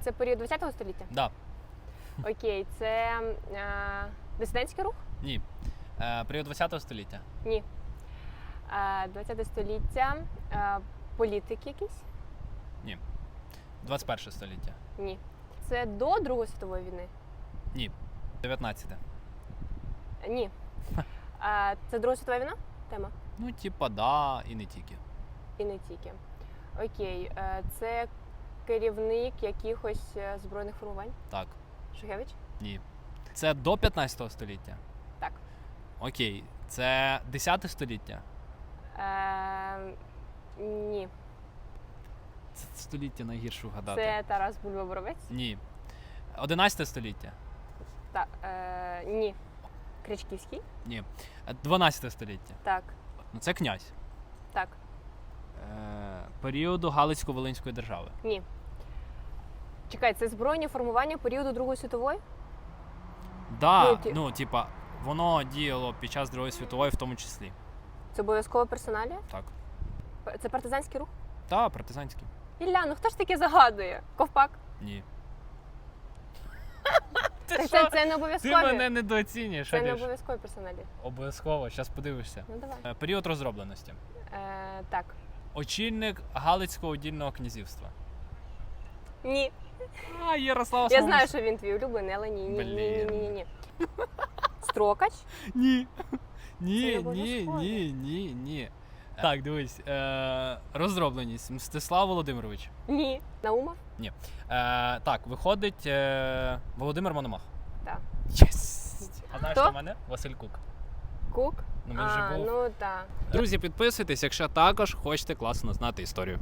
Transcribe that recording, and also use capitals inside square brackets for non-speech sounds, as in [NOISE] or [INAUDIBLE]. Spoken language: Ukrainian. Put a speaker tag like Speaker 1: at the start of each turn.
Speaker 1: це період 20 століття?
Speaker 2: Да.
Speaker 1: Окей, це е, дисидентський рух?
Speaker 2: Ні. Е, період 20 століття.
Speaker 1: Ні. Е, 20 століття. Е, політик якийсь?
Speaker 2: 21 століття.
Speaker 1: Ні. Це до Другої світової війни?
Speaker 2: Ні. 19.
Speaker 1: Ні. Е, це Друга світова війна? Тема?
Speaker 2: Ну, типа, да, і не тільки.
Speaker 1: І не тільки. Окей, е, це керівник якихось е, збройних формувань?
Speaker 2: Так.
Speaker 1: Шухевич?
Speaker 2: Ні. Це до 15 століття.
Speaker 1: Так.
Speaker 2: Окей. Це 10 століття.
Speaker 1: Е, ні.
Speaker 2: Це століття найгірше вгадати.
Speaker 1: Це Тарас Бульба Боровець?
Speaker 2: Ні. 11 століття.
Speaker 1: Так. Е, ні. Кричківський?
Speaker 2: Ні. 12 століття.
Speaker 1: Так.
Speaker 2: Ну це князь.
Speaker 1: Так.
Speaker 2: Періоду Галицько-Волинської держави.
Speaker 1: Ні. Чекай, це збройні формування періоду Другої світової?
Speaker 2: Да,
Speaker 1: Ну, ті-
Speaker 2: ну, типа, воно діяло під час Другої світової в тому числі.
Speaker 1: Це обов'язково персоналія?
Speaker 2: Так.
Speaker 1: П- Це партизанський рух?
Speaker 2: Та, партизанський.
Speaker 1: Ілля, ну хто ж таке загадує? Ковпак?
Speaker 2: Ні. [LAUGHS]
Speaker 1: Так це, це не
Speaker 2: Ти
Speaker 1: обов'язкові.
Speaker 2: мене недооцінюєш,
Speaker 1: Це не обов'язкові персоналі.
Speaker 2: Обов'язково, зараз подивишся.
Speaker 1: Ну давай.
Speaker 2: Е, Період розробленості.
Speaker 1: Е, так.
Speaker 2: Очільник Галицького удільного князівства.
Speaker 1: Ні.
Speaker 2: А, Ярослава
Speaker 1: Я знаю, що він твій улюблений, але ні, ні, ні, ні,
Speaker 2: Блін.
Speaker 1: ні, ні. Строкач?
Speaker 2: Ні. Ні, ні, ні, ні, ні. Так, дивись. Е, розробленість. Мстислав Володимирович.
Speaker 1: Ні. Наумов?
Speaker 2: Е, так, виходить е, Володимир Мономах.
Speaker 1: Так.
Speaker 2: Єс! А знаєш, Хто? в мене? Василь Кук.
Speaker 1: Кук?
Speaker 2: Ну, він же
Speaker 1: а,
Speaker 2: був.
Speaker 1: ну так.
Speaker 2: Друзі, підписуйтесь, якщо також хочете класно знати історію.